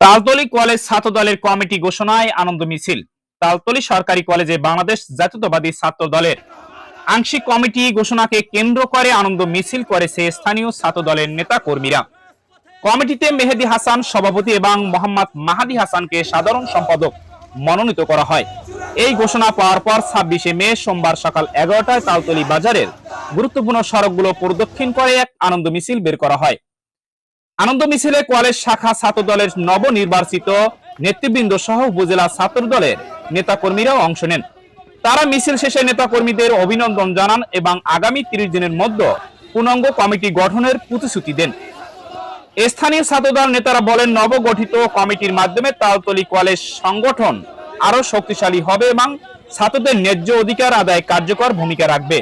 Taltali college ছাত্র দলের committee ঘোষণায় আনন্দ মিছিল। তালতলি সরকারি কলেজে বাংলাদেশ জাতীয়তাবাদী ছাত্র দলের আংশিক কমিটি ঘোষণাকে কেন্দ্র করে আনন্দ মিছিল করেছে স্থানীয় ছাত্র দলের নেতা কর্মীরা কমিটিতে মেহেদি হাসান সভাপতি এবং মোহাম্মদ মাহাদি হাসানকে সাধারণ সম্পাদক মনোনীত করা হয়। এই ঘোষণা পাওয়ার পর ছাব্বিশে মে সোমবার সকাল এগারোটায় তালতলি বাজারের গুরুত্বপূর্ণ সড়কগুলো প্রদক্ষিণ করে এক আনন্দ মিছিল বের করা হয়। আনন্দ মিছিলে কলেজ শাখা ছাত্র দলের নবনির্বাচিত নেতৃবৃন্দ সহ উপজেলা ছাত্র দলের নেতাকর্মীরাও অংশ নেন। তারা মিছিল শেষে নেতাকর্মীদের অভিনন্দন জানান এবং আগামী তিরিশ দিনের মধ্যে পূর্ণাঙ্গ কমিটি গঠনের প্রতিশ্রুতি দেন। স্থানীয় ছাত্রদল নেতারা বলেন, নবগঠিত কমিটির মাধ্যমে তালতলি কলেজ সংগঠন আরও শক্তিশালী হবে এবং ছাত্রদের ন্যায্য অধিকার আদায় কার্যকর ভূমিকা রাখবে।